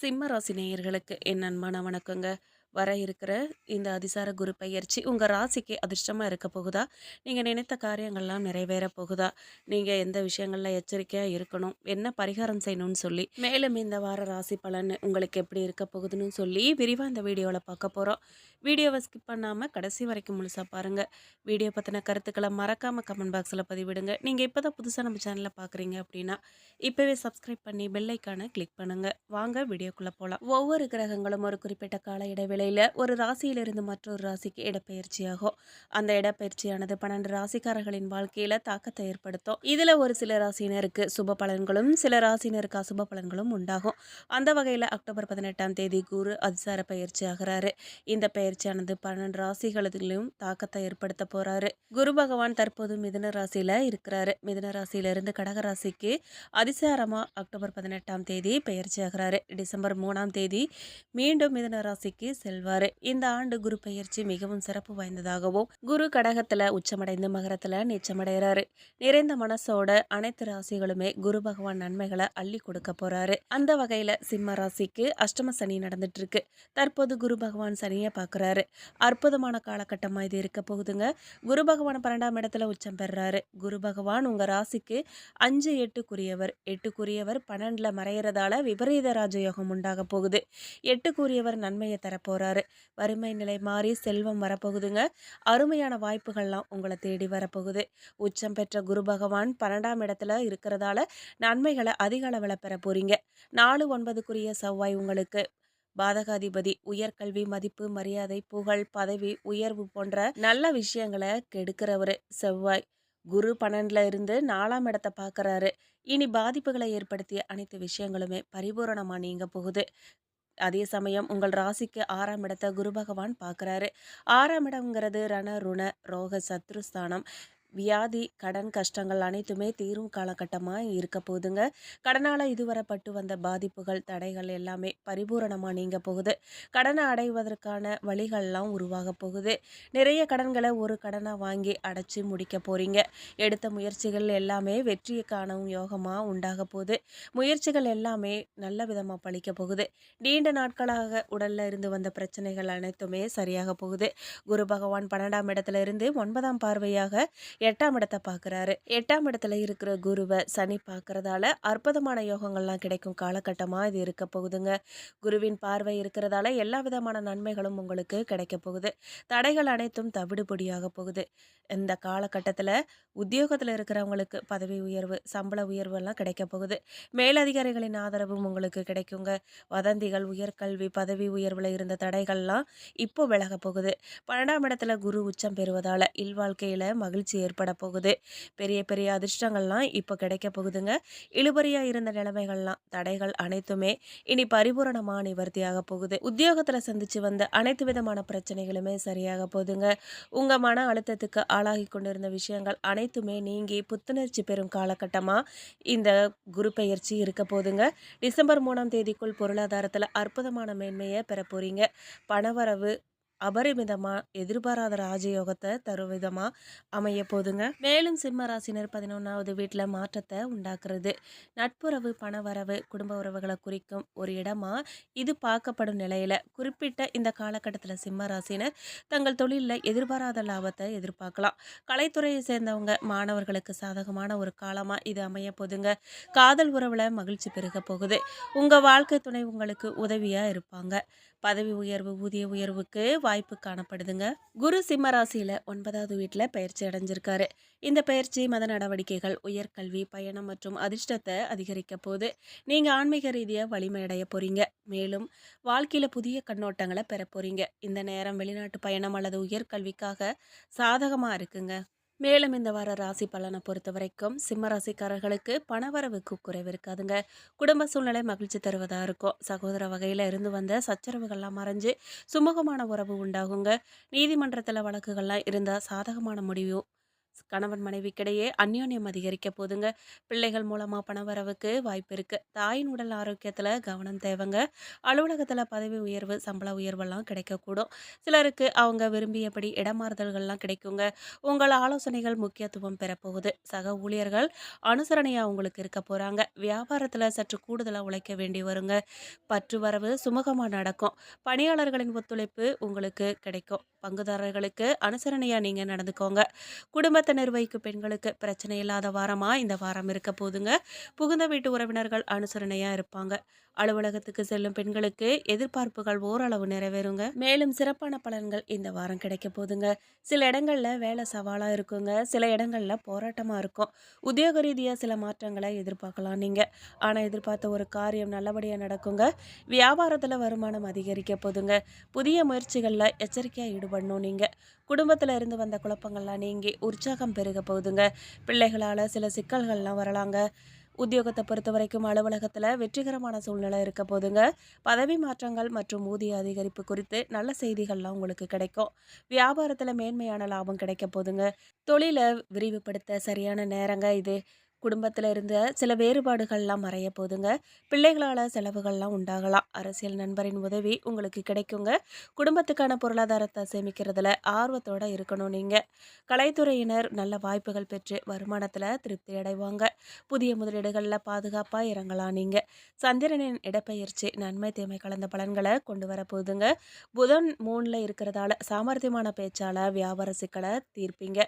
சிம்ம ராசி நேயர்களுக்கு என் அன்பான வணக்கங்க. வர இருக்கிற இந்த அதிசார குரு பயிற்சி உங்கள் ராசிக்கு அதிர்ஷ்டமாக இருக்க போகுதா? நீங்கள் நினைத்த காரியங்கள்லாம் நிறைவேற போகுதா? நீங்கள் எந்த விஷயங்களில் எச்சரிக்கையாக இருக்கணும்? என்ன பரிகாரம் செய்யணும்னு சொல்லி மேலும் இந்த வார ராசி பலன் உங்களுக்கு எப்படி இருக்க போகுதுன்னு சொல்லி விரிவாக இந்த வீடியோவில் பார்க்க போகிறோம் வீடியோவை ஸ்கிப் பண்ணாமல் கடைசி வரைக்கும் முழுசாக பாருங்கள் வீடியோ பற்றின கருத்துக்களை மறக்காமல் கமெண்ட் பாக்ஸில் பதிவிடுங்க. நீங்கள் இப்போ தான் புதுசாக நம்ம சேனலில் பார்க்குறீங்க அப்படின்னா இப்போவே சப்ஸ்கிரைப் பண்ணி பெல்லைக்கான கிளிக் பண்ணுங்கள் வாங்க வீடியோக்குள்ளே போகலாம் ஒவ்வொரு கிரகங்களும் ஒரு குறிப்பிட்ட கால இடைவெளி வேளையில் ஒரு ராசியிலிருந்து மற்றொரு ராசிக்கு இடப்பெயர்ச்சியாகும். அந்த இடப்பெயர்ச்சியானது பன்னெண்டு ராசிக்காரர்களின் வாழ்க்கையில் தாக்கத்தை ஏற்படுத்தும். இதில் ஒரு சில ராசியினருக்கு சுப பலன்களும் சில ராசியினருக்கு அசுப பலன்களும் உண்டாகும். அந்த வகையில் அக்டோபர் பதினெட்டாம் தேதி குரு அதிசார பயிற்சி ஆகிறாரு. இந்த பயிற்சியானது பன்னெண்டு ராசிகளிலும் தாக்கத்தை ஏற்படுத்த போறாரு. குரு பகவான் தற்போது மிதுன ராசியில் இருக்கிறாரு. மிதுன ராசியிலிருந்து கடக ராசிக்கு அதிசாரமாக அக்டோபர் பதினெட்டாம் தேதி பயிற்சி ஆகிறாரு. டிசம்பர் மூணாம் தேதி மீண்டும் மிதன ராசிக்கு செல்வார். இந்த ஆண்டு குரு பயிற்சி மிகவும் சிறப்பு வாய்ந்ததாகவும் குரு கடகத்துல உச்சமடைந்து மகரத்துல நீச்சமடைகிறாரு நிறைந்த மனசோட அனைத்து ராசிகளுமே குரு பகவான் நன்மைகளை அள்ளி கொடுக்க போறாரு. அந்த வகையில சிம்ம ராசிக்கு அஷ்டம சனி நடந்துட்டு இருக்கு தற்போது குரு பகவான் சனியை பாக்குறாரு. அற்புதமான காலகட்டமா இது இருக்க போகுதுங்க. குரு பகவான் பன்னெண்டாம் இடத்துல உச்சம் பெறாரு. குரு பகவான் உங்க ராசிக்கு அஞ்சு எட்டுக்குரியவர். எட்டுக்குரியவர் பன்னெண்டுல மறையிறதால விபரீத ராஜயோகம் உண்டாக போகுது. எட்டுக்குரியவர் நன்மையை தரப்போறாரு. போகிறாரு வறுமை நிலை மாறி செல்வம் வரப்போகுதுங்க. அருமையான வாய்ப்புகள்லாம் உங்களை தேடி வரப்போகுது. உச்சம் பெற்ற குரு பகவான் பன்னெண்டாம் இடத்துல இருக்கிறதால நன்மைகளை அதிக அளவில் பெற போறீங்க. நாலு ஒன்பதுக்குரிய செவ்வாய் உங்களுக்கு. பாதகாதிபதி உயர்கல்வி மதிப்பு மரியாதை புகழ் பதவி உயர்வு போன்ற நல்ல விஷயங்களை கெடுக்கிறவர் செவ்வாய். குரு பன்னெண்டுல இருந்து நாலாம் இடத்தை பார்க்குறாரு இனி பாதிப்புகளை ஏற்படுத்திய அனைத்து விஷயங்களுமே பரிபூரணமாக நீங்க போகுது. அதே சமயம் உங்கள் ராசிக்கு ஆறாம் இடத்தை குரு பகவான் பார்க்குறாரு. ஆறாம் இடம்ங்கிறது ரண ருண ரோக சத்ருஸ்தானம் வியாதி கடன் கஷ்டங்கள் அனைத்துமே தீரும் காலகட்டமாக இருக்க போகுதுங்க. கடனால் இதுவரை பட்டு வந்த பாதிப்புகள் தடைகள் எல்லாமே பரிபூரணமாக நீங்க போகுது. கடனை அடைவதற்கான வழிகள்லாம் உருவாக போகுது. நிறைய கடன்களை ஒரு கடனாக வாங்கி அடைச்சி முடிக்க போகிறீங்க எடுத்த முயற்சிகள் எல்லாமே வெற்றியை காணவும் யோகமாக உண்டாக போகுது. முயற்சிகள் எல்லாமே நல்ல விதமாக பழிக்க போகுது. நீண்ட நாட்களாக உடலில் இருந்து வந்த பிரச்சனைகள் அனைத்துமே சரியாக போகுது. குரு பகவான் பன்னெண்டாம் இடத்துல இருந்து ஒன்பதாம் பார்வையாக எட்டாம் இடத்தை பார்க்குறாரு. எட்டாம் இடத்துல இருக்கிற குருவை சனி பார்க்கறதால அற்புதமான யோகங்கள்லாம் கிடைக்கும் காலகட்டமாக இது இருக்க போகுதுங்க. குருவின் பார்வை இருக்கிறதால எல்லா விதமான நன்மைகளும் உங்களுக்கு கிடைக்க போகுது. தடைகள் அனைத்தும் தவிடுபடியாக போகுது. இந்த காலகட்டத்தில் உத்தியோகத்தில் இருக்கிறவங்களுக்கு பதவி உயர்வு சம்பள உயர்வு எல்லாம் கிடைக்க போகுது. மேலதிகாரிகளின் ஆதரவும் உங்களுக்கு கிடைக்குங்க. வதந்திகள் உயர்கல்வி பதவி உயர்வில் இருந்த தடைகள்லாம் இப்போ விலக போகுது. பன்னெண்டாம் இடத்துல குரு உச்சம் பெறுவதால் இல்வாழ்க்கையில் மகிழ்ச்சி ஏற்பட போகுது. பெரிய பெரிய அதிர்ஷ்டங்கள்லாம் இப்போ கிடைக்க போகுதுங்க. இழுபறியாக இருந்த நிலைமைகள்லாம் தடைகள் அனைத்துமே இனி பரிபூரணமாக நிவர்த்தியாக போகுது. உத்தியோகத்தில் சந்திச்சு வந்த அனைத்து விதமான பிரச்சனைகளுமே சரியாக போகுதுங்க. உங்கள் மன அழுத்தத்துக்கு ஆளாகி கொண்டிருந்த விஷயங்கள் அனைத்துமே நீங்கி புத்துணர்ச்சி பெறும் காலகட்டமாக இந்த குரு பெயர்ச்சி இருக்க போதுங்க டிசம்பர் மூணாம் தேதிக்குள் பொருளாதாரத்தில் அற்புதமான மேன்மையை பெற போகிறீங்க பணவரவு அபரிமிதமா எதிர்பாராத ராஜயோகத்தை தரும் விதமா அமைய போதுங்க. மேலும் சிம்ம ராசினர் பதினொன்றாவது வீட்டில் மாற்றத்தை உண்டாக்குறது. நட்புறவு பணவரவு குடும்ப உறவுகளை குறிக்கும் ஒரு இடமா இது பார்க்கப்படும் நிலையில. குறிப்பிட்ட இந்த காலகட்டத்தில் சிம்ம ராசினர் தங்கள் தொழிலில் எதிர்பாராத லாபத்தை எதிர்பார்க்கலாம். கலைத்துறையை சேர்ந்தவங்க மாணவர்களுக்கு சாதகமான ஒரு காலமாக இது அமைய போதுங்க. காதல் உறவில் மகிழ்ச்சி பெருக போகுது. உங்கள் வாழ்க்கை துணை உங்களுக்கு உதவியாக இருப்பாங்க. பதவி உயர்வு ஊதிய உயர்வுக்கு வாய்ப்பு காணப்படுதுங்க. குரு சிம்மராசியில ஒன்பதாவது வீட்டில் பயிற்சி அடைஞ்சிருக்காரு. இந்த பயிற்சி மத நடவடிக்கைகள் உயர்கல்வி பயணம் மற்றும் அதிர்ஷ்டத்தை அதிகரிக்க போது நீங்க ஆன்மீக ரீதியாக வலிமை அடைய போறீங்க. மேலும் வாழ்க்கையில புதிய கண்ணோட்டங்களை பெற போறீங்க. இந்த நேரம் வெளிநாட்டு பயணம் அல்லது உயர்கல்விக்காக சாதகமா இருக்குங்க. மேலும் இந்த வார ராசி பலனை பொறுத்த வரைக்கும் சிம்ம ராசிக்காரர்களுக்கு பணவரவுக்கு குறைவு இருக்காதுங்க. குடும்ப சூழ்நிலை மகிழ்ச்சி தருவதாக இருக்கும். சகோதர வகையில் இருந்து வந்த சச்சரவுகள்லாம் மறைஞ்சு சுமூகமான உறவு உண்டாகுங்க. நீதிமன்றத்தில் வழக்குகள்லாம் இருந்தால் சாதகமான முடிவும் கணவன் மனைவிக்கிடையே அந்யோன்யம் அதிகரிக்க போதுங்க. பிள்ளைகள் மூலமாக பணவரவுக்கு வாய்ப்பு இருக்குது தாயின் உடல் ஆரோக்கியத்தில் கவனம் தேவைங்க. அலுவலகத்தில் பதவி உயர்வு சம்பள உயர்வெல்லாம் கிடைக்கக்கூடும். சிலருக்கு அவங்க விரும்பியபடி இடமாறுதல்கள்லாம் கிடைக்குங்க. உங்கள் ஆலோசனைகள் முக்கியத்துவம் பெறப்போகுது. சக ஊழியர்கள் அனுசரணையாக உங்களுக்கு இருக்க போகிறாங்க வியாபாரத்தில் சற்று கூடுதலாக உழைக்க வேண்டி வருங்க. பற்று வரவு சுமூகமாக நடக்கும். பணியாளர்களின் ஒத்துழைப்பு உங்களுக்கு கிடைக்கும். பங்குதாரர்களுக்கு அனுசரணையாக நீங்கள் நடந்துக்கோங்க. குடும்பத்தை நிர்வகிக்கு பெண்களுக்கு பிரச்சனை இல்லாத வாரமாக இந்த வாரம் இருக்க போதுங்க. புகுந்த வீட்டு உறவினர்கள் அனுசரணையாக இருப்பாங்க. அலுவலகத்துக்கு செல்லும் பெண்களுக்கு எதிர்பார்ப்புகள் ஓரளவு நிறைவேறுங்க. மேலும் சிறப்பான பலன்கள் இந்த வாரம் கிடைக்க போதுங்க. சில இடங்கள்ல வேலை சவாலாக இருக்குங்க. சில இடங்கள்ல போராட்டமாக இருக்கும். உத்தியோக ரீதியாக சில மாற்றங்களை எதிர்பார்க்கலாம் நீங்கள் ஆனால் எதிர்பார்த்த ஒரு காரியம் நல்லபடியாக நடக்குங்க. வியாபாரத்தில் வருமானம் அதிகரிக்க போதுங்க. புதிய முயற்சிகளில் எச்சரிக்கையாக ஈடுபடணும் நீங்கள் குடும்பத்தில் இருந்து வந்த குழப்பங்கள்லாம் நீங்கி உற்சாகம் பெருக போகுதுங்க. பிள்ளைகளால் சில சிக்கல்கள்லாம் வரலாங்க. உத்தியோகத்தை பொறுத்த வரைக்கும் அலுவலகத்தில் வெற்றிகரமான சூழ்நிலை இருக்க போதுங்க பதவி மாற்றங்கள் மற்றும் ஊதிய அதிகரிப்பு குறித்து நல்ல செய்திகள்லாம் உங்களுக்கு கிடைக்கும். வியாபாரத்தில் மேன்மையான லாபம் கிடைக்க போதுங்க தொழிலை விரிவுபடுத்த சரியான நேரங்க இது. குடும்பத்தில் இருந்த சில வேறுபாடுகள்லாம் மறைய போதுங்க. பிள்ளைகளால் செலவுகள்லாம் உண்டாகலாம். அரசியல் நண்பரின் உதவி உங்களுக்கு கிடைக்குங்க. குடும்பத்துக்கான பொருளாதாரத்தை சேமிக்கிறதுல ஆர்வத்தோடு இருக்கணும் நீங்கள் கலைத்துறையினர் நல்ல வாய்ப்புகள் பெற்று வருமானத்தில் திருப்தி அடைவாங்க. புதிய முதலீடுகளில் பாதுகாப்பாக இறங்கலாம் நீங்கள் சந்திரனின் இடப்பெயர்ச்சி நன்மை தீமை கலந்த பலன்களை கொண்டு வர போதுங்க. புதன் மூணில் இருக்கிறதால சாமர்த்தியமான பேச்சால் வியாபார சிக்கலை தீர்ப்பீங்க.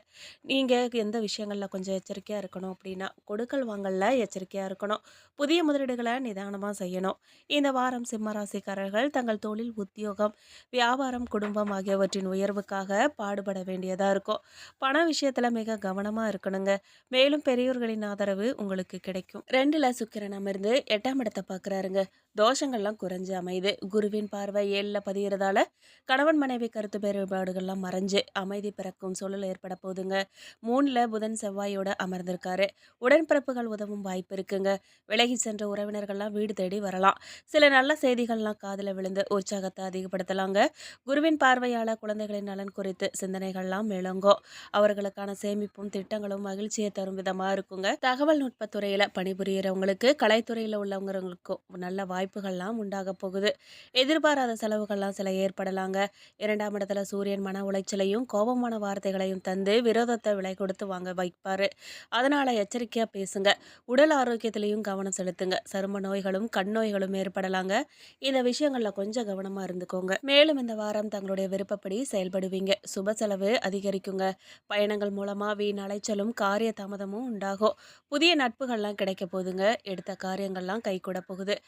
நீங்கள் எந்த விஷயங்களில் கொஞ்சம் எச்சரிக்கையாக இருக்கணும் அப்படின்னா கொடுக்கல் வாங்கலில் எச்சரிக்கையாக இருக்கணும். புதிய முதலீடுகளை நிதானமாக செய்யணும். இந்த வாரம் சிம்மராசிக்காரர்கள் தங்கள் தொழில் உத்தியோகம் வியாபாரம் குடும்பம் ஆகியவற்றின் உயர்வுக்காக பாடுபட வேண்டியதாக இருக்கும். பண விஷயத்தில் மிக கவனமாக இருக்கணுங்க. மேலும் பெரியோர்களின் ஆதரவு உங்களுக்கு கிடைக்கும். ரெண்டில் சுக்கிரன் அமர்ந்து எட்டாம் இடத்தை பார்க்குறாருங்க. தோஷங்கள்லாம் குறைஞ்சு அமையுது. குருவின் பார்வை ஏழில் பதிகிறதால கணவன் மனைவி கருத்து வேறுபாடுகள்லாம் மறைஞ்சு அமைதி பிறக்கும் சூழல் ஏற்பட போகுதுங்க. மூணில் புதன் செவ்வாயோட அமர்ந்திருக்காரு. உடன்பிறப்புகள் உதவும் வாய்ப்பு இருக்குங்க. விலகி சென்ற உறவினர்கள்லாம் வீடு தேடி வரலாம். சில நல்ல செய்திகள்லாம் காதில் விழுந்து உற்சாகத்தை அதிகப்படுத்தலாங்க. குருவின் பார்வையால் குழந்தைகளின் நலன் குறித்து சிந்தனைகள்லாம் விளங்கும். அவர்களுக்கான சேமிப்பும் திட்டங்களும் மகிழ்ச்சியை தரும் விதமாக இருக்குங்க. தகவல் நுட்பத்துறையில் பணிபுரியறவங்களுக்கு கலைத்துறையில் உள்ளவங்களுக்கும் நல்ல வாய்ப்பு வாய்ப்புகள்லாம் உண்டாக போகுது. எதிர்பாராத செலவுகள்லாம் சில ஏற்படலாங்க. இரண்டாம் இடத்துல சூரியன் மன உளைச்சலையும் கோபமான வார்த்தைகளையும் தந்து விரோதத்தை விலை கொடுத்து வாங்க வைப்பாரு. அதனால எச்சரிக்கையாக பேசுங்க. உடல் ஆரோக்கியத்திலையும் கவனம் செலுத்துங்க. சரும நோய்களும் கண் நோய்களும் ஏற்படலாங்க. இந்த விஷயங்களில் கொஞ்சம் கவனமாக இருந்துக்கோங்க. மேலும் இந்த வாரம் தங்களுடைய விருப்பப்படி செயல்படுவீங்க. சுப செலவு அதிகரிக்குங்க. பயணங்கள் மூலமாக வீண் அலைச்சலும் காரிய தாமதமும் உண்டாகும். புதிய நட்புகள்லாம் கிடைக்க போதுங்க எடுத்த காரியங்கள்லாம் கை கூட போகுது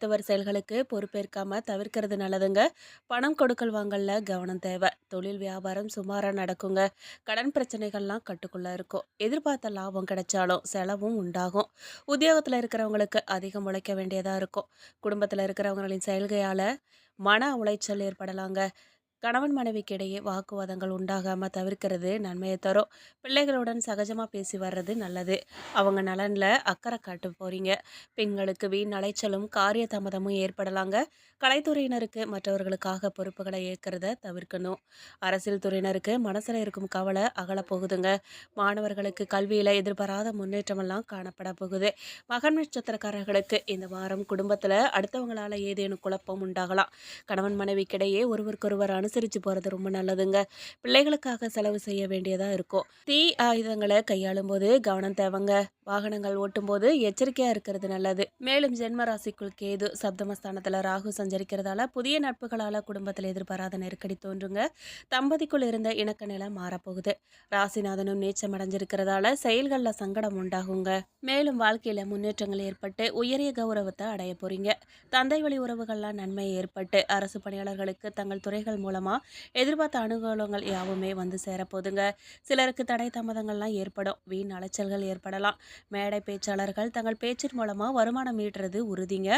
மற்றவர் செயல்களுக்கு பொறுப்பேற்காம தவிர்க்கிறது நல்லதுங்க. பணம் கொடுக்கல் வாங்கல கவனம் தேவை. தொழில் வியாபாரம் சுமாராக நடக்குங்க. கடன் பிரச்சனைகள்லாம் கட்டுக்குள்ள இருக்கும். எதிர்பார்த்த லாபம் கிடைச்சாலும் செலவும் உண்டாகும். உத்தியோகத்தில் இருக்கிறவங்களுக்கு அதிகம் உழைக்க வேண்டியதாக இருக்கும். குடும்பத்தில் இருக்கிறவங்களின் செயல்கையால் மன உளைச்சல் ஏற்படலாங்க. கணவன் மனைவிக்கு இடையே வாக்குவாதங்கள் உண்டாகாமல் தவிர்க்கிறது நன்மையை தரும். பிள்ளைகளுடன் சகஜமாக பேசி வர்றது நல்லது. அவங்க நலனில் அக்கறை காட்டு போகிறீங்க பெண்களுக்கு வீண் அலைச்சலும் காரிய தாமதமும் ஏற்படலாங்க. கலைத்துறையினருக்கு மற்றவர்களுக்காக பொறுப்புகளை ஏற்கிறத தவிர்க்கணும். அரசியல் துறையினருக்கு மனசில் இருக்கும் கவலை அகலப்போகுதுங்க மாணவர்களுக்கு கல்வியில் எதிர்பாராத முன்னேற்றமெல்லாம் காணப்பட போகுது. மகன் நட்சத்திரக்காரர்களுக்கு இந்த வாரம் குடும்பத்தில் அடுத்தவங்களால் ஏதேனும் குழப்பம் உண்டாகலாம். கணவன் மனைவிக்கிடையே ஒருவருக்கொருவர் அனு அனுசரித்து போகிறது ரொம்ப நல்லதுங்க. பிள்ளைகளுக்காக செலவு செய்ய வேண்டியதாக இருக்கும். தீ ஆயுதங்களை கையாளும் போது கவனம் தேவைங்க. வாகனங்கள் ஓட்டும் போது எச்சரிக்கையாக இருக்கிறது நல்லது. மேலும் ஜென்ம ராசிக்குள் கேது சப்தமஸ்தானத்தில் ராகு சஞ்சரிக்கிறதால புதிய நட்புகளால் குடும்பத்தில் எதிர்பாராத நெருக்கடி தோன்றுங்க. தம்பதிக்குள் இருந்த இணக்க நிலை மாறப்போகுது. ராசிநாதனும் நீச்சம் அடைஞ்சிருக்கிறதால செயல்களில் சங்கடம் உண்டாகுங்க. மேலும் வாழ்க்கையில் முன்னேற்றங்கள் ஏற்பட்டு உயரிய கௌரவத்தை அடைய போறீங்க. தந்தை வழி உறவுகள்லாம் நன்மை ஏற்பட்டு அரசு பணியாளர்களுக்கு தங்கள் துறைகள் மூலம் மூலமாக எதிர்பார்த்த அனுகூலங்கள் யாவுமே வந்து சேரப்போதுங்க சிலருக்கு தடை தாமதங்கள்லாம் ஏற்படும். வீண் அலைச்சல்கள் ஏற்படலாம். மேடை பேச்சாளர்கள் தங்கள் பேச்சின் மூலமாக வருமானம் ஈட்டுறது உறுதிங்க.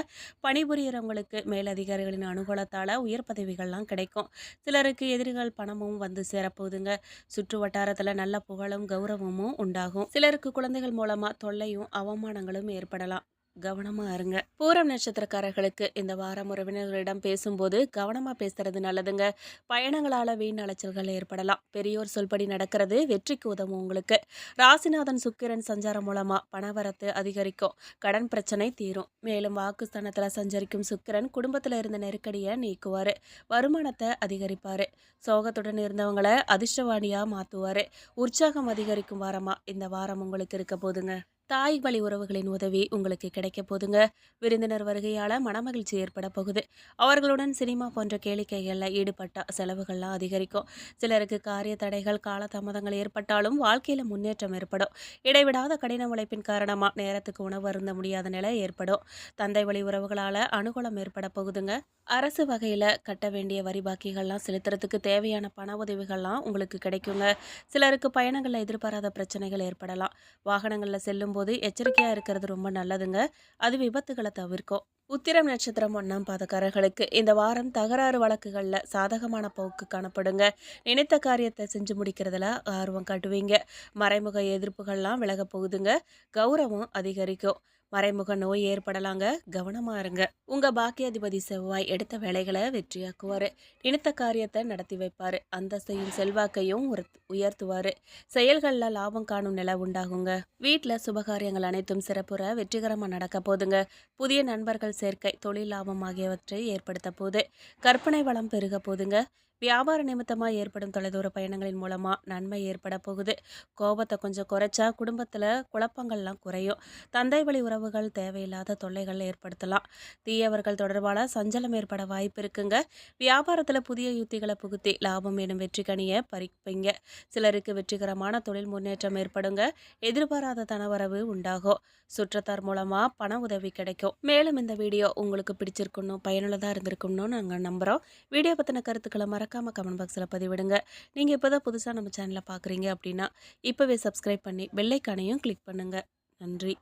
பணிபுரியறவங்களுக்கு மேலதிகாரிகளின் அனுகூலத்தால் உயர் பதவிகள்லாம் கிடைக்கும். சிலருக்கு எதிரிகள் பணமும் வந்து சேரப்போகுதுங்க. சுற்று வட்டாரத்தில் நல்ல புகழும் கௌரவமும் உண்டாகும். சிலருக்கு குழந்தைகள் மூலமாக தொல்லையும் அவமானங்களும் ஏற்படலாம். கவனமாக இருங்க. பூரம் நட்சத்திரக்காரர்களுக்கு இந்த வாரம் உறவினர்களிடம் பேசும்போது கவனமாக பேசுறது நல்லதுங்க. பயணங்களால் வீண் அலைச்சல்கள் ஏற்படலாம். பெரியோர் சொல்படி நடக்கிறது வெற்றிக்கு உதவும் உங்களுக்கு. ராசிநாதன் சுக்கிரன் சஞ்சாரம் மூலமாக பணவரத்து அதிகரிக்கும். கடன் பிரச்சனை தீரும். மேலும் வாக்குஸ்தானத்தில் சஞ்சரிக்கும் சுக்கிரன் குடும்பத்தில் இருந்த நெருக்கடியை நீக்குவார். வருமானத்தை அதிகரிப்பார். சோகத்துடன் இருந்தவங்களை அதிர்ஷ்டவாணியாக மாற்றுவார் உற்சாகம் அதிகரிக்கும் வாரமாக இந்த வாரம் உங்களுக்கு இருக்க போதுங்க. தாய் வழி உறவுகளின் உதவி உங்களுக்கு கிடைக்க போதுங்க. விருந்தினர் வருகையால் மனமகிழ்ச்சி ஏற்பட போகுது. அவர்களுடன் சினிமா போன்ற கேளிக்கைகளில் ஈடுபட்ட செலவுகள்லாம் அதிகரிக்கும். சிலருக்கு காரிய தடைகள் காலதாமதங்கள் ஏற்பட்டாலும் வாழ்க்கையில் முன்னேற்றம் ஏற்படும். இடைவிடாத கடின உழைப்பின் காரணமாக நேரத்துக்கு உணவு அருந்த முடியாத நிலை ஏற்படும். தந்தை வழி உறவுகளால் அனுகூலம் ஏற்பட போகுதுங்க. அரசு வகையில் கட்ட வேண்டிய வரி பாக்கிகள்லாம் செலுத்துறதுக்கு தேவையான பண உதவிகள்லாம் உங்களுக்கு கிடைக்குங்க. சிலருக்கு பயணங்களில் எதிர்பாராத பிரச்சனைகள் ஏற்படலாம். வாகனங்களில் செல்லும் போது எச்சரிக்கையாக இருக்கிறது ரொம்ப நல்லதுங்க. அது விபத்துகளை தவிர்க்கும். உத்திரம் நட்சத்திரம் ஒன்றாம் பாதக்காரர்களுக்கு இந்த வாரம் தகராறு வழக்குகளில் சாதகமான போக்கு காணப்படுங்க. நினைத்த காரியத்தை செஞ்சு முடிக்கிறதுல ஆர்வம் காட்டுவீங்க. மறைமுக எதிர்ப்புகள்லாம் விலக போகுதுங்க. கௌரவம் அதிகரிக்கும். மறைமுக நோய் ஏற்படலாங்க. கவனமா இருங்க. உங்க பாக்கியாதிபதி செவ்வாய் எடுத்த வேலைகளை வெற்றியாக்குவாரு. நினைத்த காரியத்தை நடத்தி வைப்பாரு. அந்தஸ்தையும் செல்வாக்கையும் உயர்த்து- உயர்த்துவாரு. செயல்கள்ல லாபம் காணும் நிலை உண்டாகுங்க. வீட்டில் சுபகாரியங்கள் அனைத்தும் சிறப்புற வெற்றிகரமா நடக்க போதுங்க புதிய நண்பர்கள் சேர்க்கை தொழில் லாபம் ஆகியவற்றை ஏற்படுத்த போது கற்பனை வளம் பெருக போதுங்க வியாபார நிமித்தமாக ஏற்படும் தொலைதூர பயணங்களின் மூலமாக நன்மை ஏற்பட போகுது. கோபத்தை கொஞ்சம் குறைச்சா குடும்பத்தில் குழப்பங்கள்லாம் குறையும். தந்தை வழி உறவுகள் தேவையில்லாத தொல்லைகள் ஏற்படுத்தலாம். தீயவர்கள் தொடர்பான சஞ்சலம் ஏற்பட வாய்ப்பு இருக்குங்க. வியாபாரத்தில் புதிய யுத்திகளை புகுத்தி லாபம் எனும் வெற்றி கனியை பறிப்பீங்க. சிலருக்கு வெற்றிகரமான தொழில் முன்னேற்றம் ஏற்படுங்க. எதிர்பாராத தனவரவு உண்டாகும். சுற்றத்தார் மூலமாக பண உதவி கிடைக்கும். மேலும் இந்த வீடியோ உங்களுக்கு பிடிச்சிருக்கணும் பயனுள்ளதாக இருந்திருக்கணும்னு நாங்கள் நம்புகிறோம் வீடியோ பற்றின கருத்துக்களை மறக்காமல் கமெண்ட் பாக்ஸில் பதிவிடுங்க. நீங்கள் இப்போ தான் புதுசாக நம்ம சேனலை பார்க்குறீங்க அப்படின்னா இப்போவே சப்ஸ்கிரைப் பண்ணி பெல்லைக்கானையும் கிளிக் பண்ணுங்கள் நன்றி.